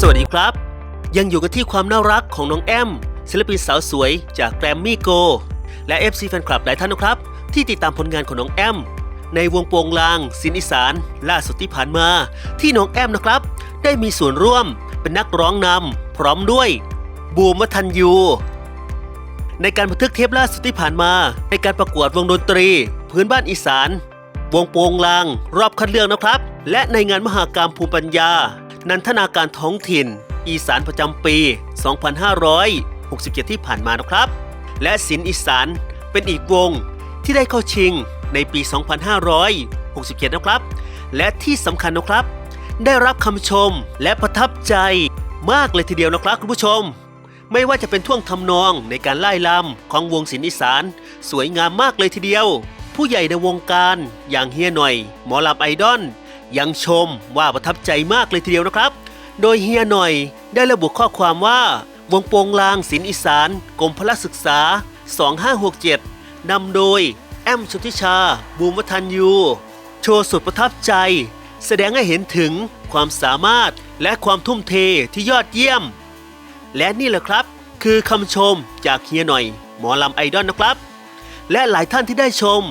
สวัสดีครับ ยังอยู่กันที่ความน่ารักของน้องแอมศิลปินสาวสวยจากแกรมมี่โกและ FC แฟนคลับหลายท่านนะครับ ที่ติดตามผลงานของน้องแอม ในวงโปงลางสินอีสาน ล่าสุดที่ผ่านมา ที่น้องแอมนะครับ ได้มีส่วนร่วมเป็นนักร้องนำพร้อมด้วย บูมวัฒนยู ในการบันทึกเทปล่าสุดที่ผ่านมา ในการประกวดวงดนตรี พื้นบ้านอีสาน วงโปงลาง รอบคัดเลือกนะครับ และในงานมหากรรมภูมิปัญญา นันทนาการท้องถิ่น อีสานประจำปี 2567 ที่ผ่านมานะครับ และศิลป์อีสานเป็นอีกวงที่ได้เข้าชิงในปี 2567 นะครับ และที่สำคัญนะครับ ได้รับคำชมและประทับใจมากเลยทีเดียวนะครับคุณผู้ชม ไม่ว่าจะเป็นท่วงทำนองในการไล่ลำของวงศิลป์อีสาน สวยงามมากเลยทีเดียว ผู้ใหญ่ในวงการอย่างเฮียหน่อย หมอลำไอดอล ยังชมว่าประทับใจมากเลยทีเดียวนะครับ โดยเฮียหน่อยได้ระบุข้อความว่า วงโปงลางศิลป์อีสานกรมพละศึกษา 2567นำโดย แอมชุติชา บูมวัฒนยู โชว์สุดประทับใจ แสดงให้เห็นถึงความสามารถและความทุ่มเทที่ยอดเยี่ยม และนี่แหละครับ คือคำชมจากเฮียหน่อย หมอลำไอดอลนะครับ และหลายท่านที่ได้ชม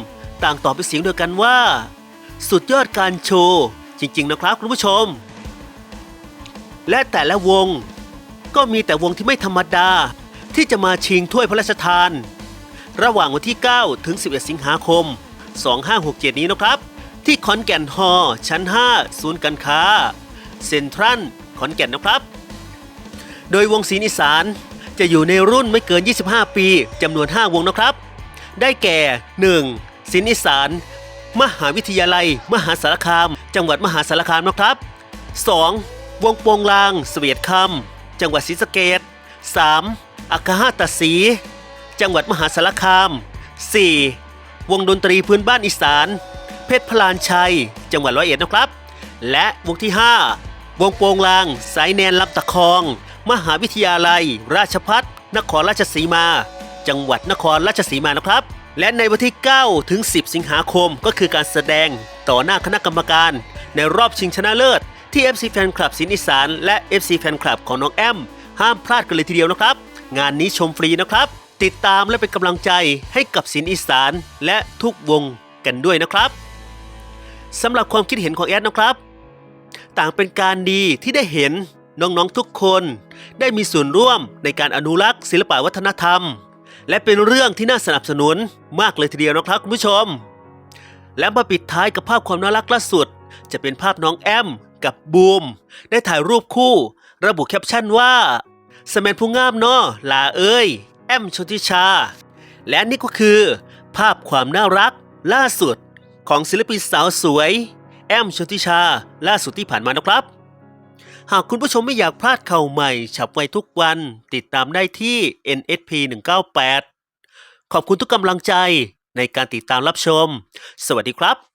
ต่างตอบเป็นเสียงเดียวกันว่า สุดยอดการโชว์ จริง ๆ นะครับคุณผู้ชม และแต่ละวง ก็มีแต่วงที่ไม่ธรรมดา ที่จะมาชิงถ้วยพระราชทาน ระหว่างวันที่ 9 ถึง 11 สิงหาคม 2567 นี้นะครับ ที่ขอนแก่นฮอลล์ชั้น 5 ศูนย์การค้า เซ็นทรัลขอนแก่นนะครับ โดยวงศรีอีสานจะอยู่ในรุ่นไม่เกิน 25 ปีจำนวน 5 วงนะครับ ได้แก่ 1. ศิลป์อีสาน มหาวิทยาลัย มหาสารคาม จังหวัดมหาสารคามนะครับ 2. วงโปงลาง เสวียดคำจังหวัดศรีสะเกด 3. อัคหาตศรีจังหวัดมหาสารคาม 4. วงดนตรีพื้นบ้านอีสาน เพชรพลานชัย จังหวัดร้อยเอ็ดนะครับ และวงที่ 5 วงโปงลาง สายแนนลำตะคอง มหาวิทยาลัย ราชพัฒนครราชสีมา จังหวัดนครราชสีมานะครับ และในวันที่ 9 ถึง 10 สิงหาคมก็คือการแสดงต่อหน้าคณะกรรมการ ในรอบชิงชนะเลิศ ที่ FC แฟนคลับสินอีสานและ FC แฟนคลับของน้องแอม ห้ามพลาดกันเลยทีเดียวนะครับ งานนี้ชมฟรีนะครับ ติดตามและเป็นกำลังใจให้กับสินอีสานและทุกวงกันด้วยนะครับสำหรับความคิดเห็นของแอดนะครับ ต่างเป็นการดีที่ได้เห็นน้องๆทุกคน ได้มีส่วนร่วมในการอนุรักษ์ศิลปวัฒนธรรม และเป็นเรื่องที่น่าสนับสนุนมากเลยทีเดียวนะครับคุณผู้ชม และมาปิดท้ายกับภาพความน่ารักล่าสุด จะเป็นภาพน้องแอมกับบูม ได้ถ่ายรูปคู่ ระบุแคปชั่นว่าสมนผู้งามเนาะลาเอ้ย แอมชนทิชา และนี่ก็คือ ภาพความน่ารักล่าสุด ของศิลปินสาวสวย แอมชนทิชา ล่าสุดที่ผ่านมานะครับ หากคุณผู้ชมไม่อยากพลาดข่าวใหม่ ฉับไวทุกวัน ติดตามได้ที่ NSP 198 ขอบคุณทุกกำลังใจในการติดตามรับชม สวัสดีครับ